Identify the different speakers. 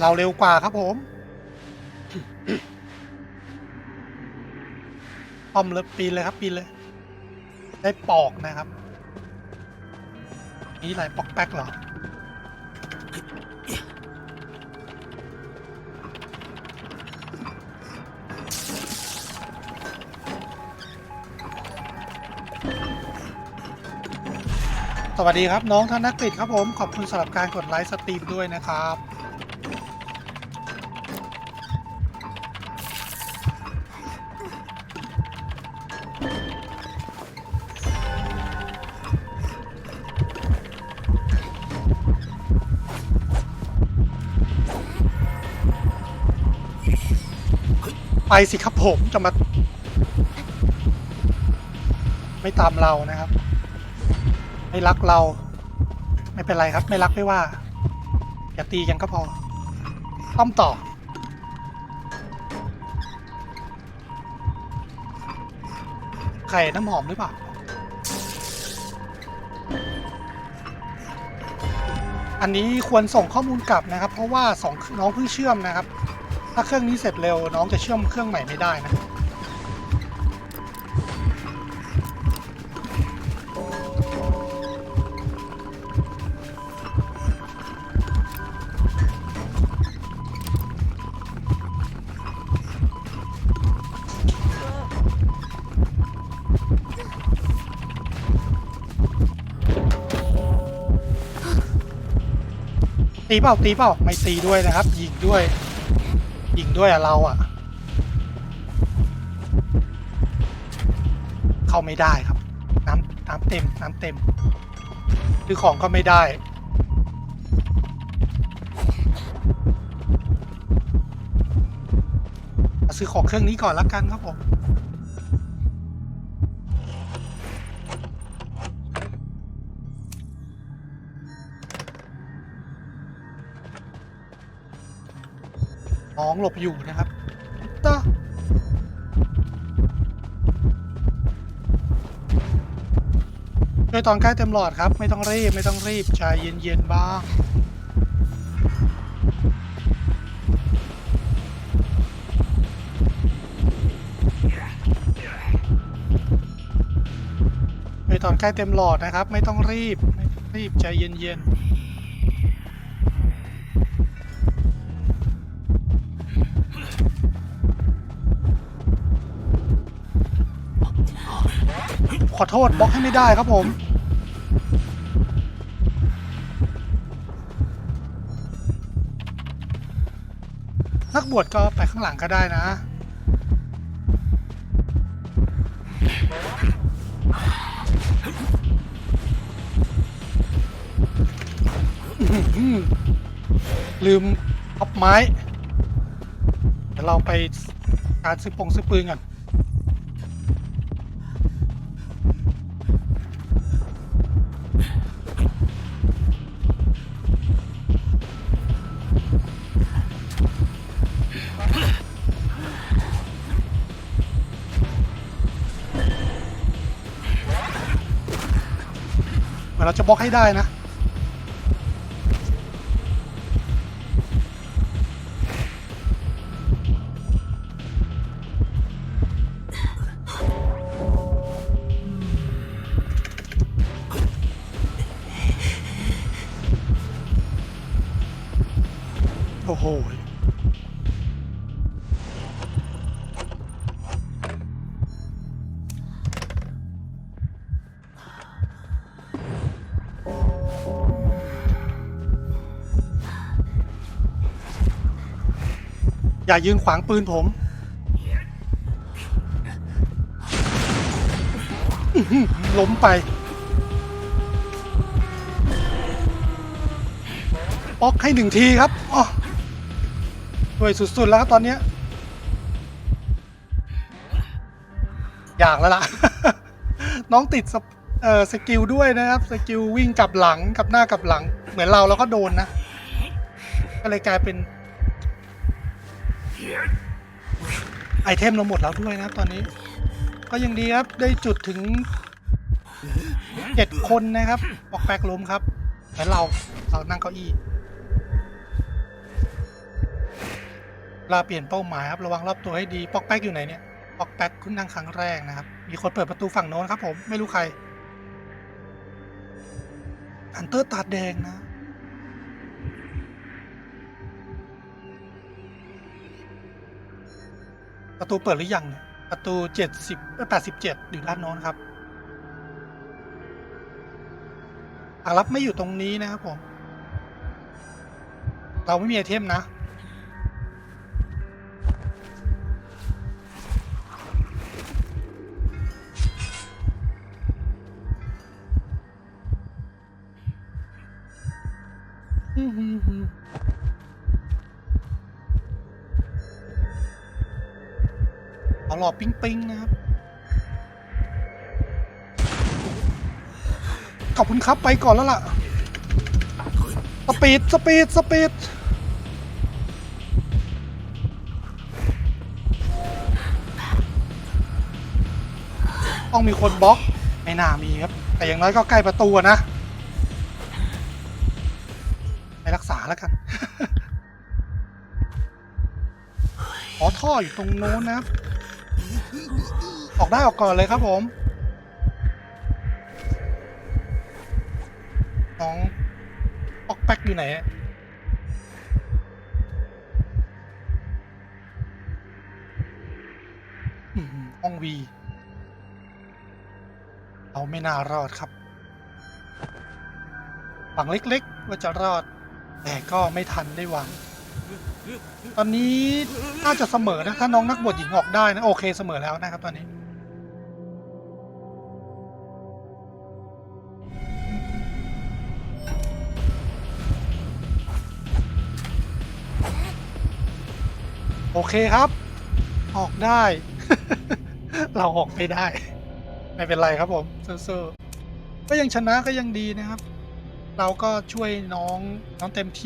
Speaker 1: เราเร็วกว่าครับผมป้อมเลยปีนเลยครับ ปีนเลย ได้ปอกนะครับ นี่อะไรปอกแป๊กเหรอสวัสดีครับ น้องธนกฤษครับผม ขอบคุณสำหรับการกดไลค์สตรีมด้วยนะครับ ไปสิครับผมจะมา ไม่ตามเรานะครับ ไม่รักเรา ไม่เป็นไรครับ ไม่รักไม่ว่า อย่าตีกันก็พอต้อมต่อไข่น้ำหอมหรือเปล่าอันนี้ควรส่งข้อมูลกลับนะครับ เพราะว่าสองน้องเพิ่งเชื่อมนะครับ ถ้าเครื่องนี้เสร็จเร็วน้องจะเชื่อมเครื่องใหม่ไม่ได้นะตีเปล่าตีเปล่าไม่ตีด้วยนะครับ ยิงด้วย ยิงด้วยอะเราอะเข้าไม่ได้ครับ น้ำน้ำเต็มน้ำเต็มซื้อของก็ไม่ได้ซื้อของเครื่องนี้ก่อนละกันครับผม น้องหลบอยู่นะครับต้าช่วยตอนใกล้เต็มหลอดครับ ไม่ต้องรีบ ไม่ต้องรีบใจเย็นๆบ้างช่วยตอนใกล้เต็มหลอดนะครับ ไม่ต้องรีบ ไม่ต้องรีบใจเย็นๆ ขอโทษบล็อกให้ไม่ได้ครับผม นักบวชก็ไปข้างหลังก็ได้นะ ลืมพับไม้ ดี๋ยวเราไปการซื้อปงซื้อปืนก่อนเหมือนเราจะบล็อกให้ได้นะ โอ้โหอย่ายืนขวางปืนผม ล้มไป ป๊อกให้หนึ่งทีครับอ๋อ ด้วยสุดๆแล้วครับตอนเนี้ยอยากแล้วล่ะ น้องติดสปเอ่อสกิลด้วยนะครับสกิลวิ่งกลับหลังกับหน้ากลับหลัง เหมือนเราแล้วก็โดนนะ ก็เลยกลายเป็น ไอเทมเราหมดแล้วด้วยนะครับตอนนี้ ก็ยังดีครับได้จุดถึงเจ็ดคนนะครับบอกแปลกล้มครับแล้วเราเรานั่งเก้าอี้ เว ลาเปลี่ยนเป้าหมายครับระวังรอบตัวให้ดีปอกแป๊กอยู่ไหนเนี่ยปอกแป๊กคุณนั่งครั้งแรกนะครับ มีคนเปิดประตูฝั่งโน้นครับผมไม่รู้ใครฮันเตอร์ตาแดงนะ ประตูเปิดหรือยังเนี่ยประตูเจ็ดสิบแปดสิบเจ็ดอยู่ด้านโน้นครับทางลับไม่อยู่ตรงนี้นะครับผม เราไม่มีไอเทมนะ เอาหลอดปิ๊งปิงๆนะครับ ขอบคุณครับไปก่อนแล้วล่ะ สปีด สปีด สปีดต้องมีคนบล็อก ไม่น่ามีครับ แต่อย่างน้อยก็ใกล้ประตูนะ แล้วกันอ๋อท่ออยู่ตรงโน้นนะครับ ออกได้ออกก่อนเลยครับผมน้องออกแป๊กอยู่ไหนอะออหือห้องวีเราไม่น่ารอดครับหวังเล็กๆ ว่าจะรอด แต่ก็ไม่ทันได้วังตอนนี้น่าจะเสมอนะถ้าน้องนักบวชหญิงออกได้นะโอเคเสมอแล้วนะครับ ตอนนี้ โอเคครับ ออกได้ เราออกไม่ได้ ไม่เป็นไรครับผมเสู้ๆก็ยังชนะก็ยังดีนะครับ เราก็ช่วยน้องน้องเต็มที่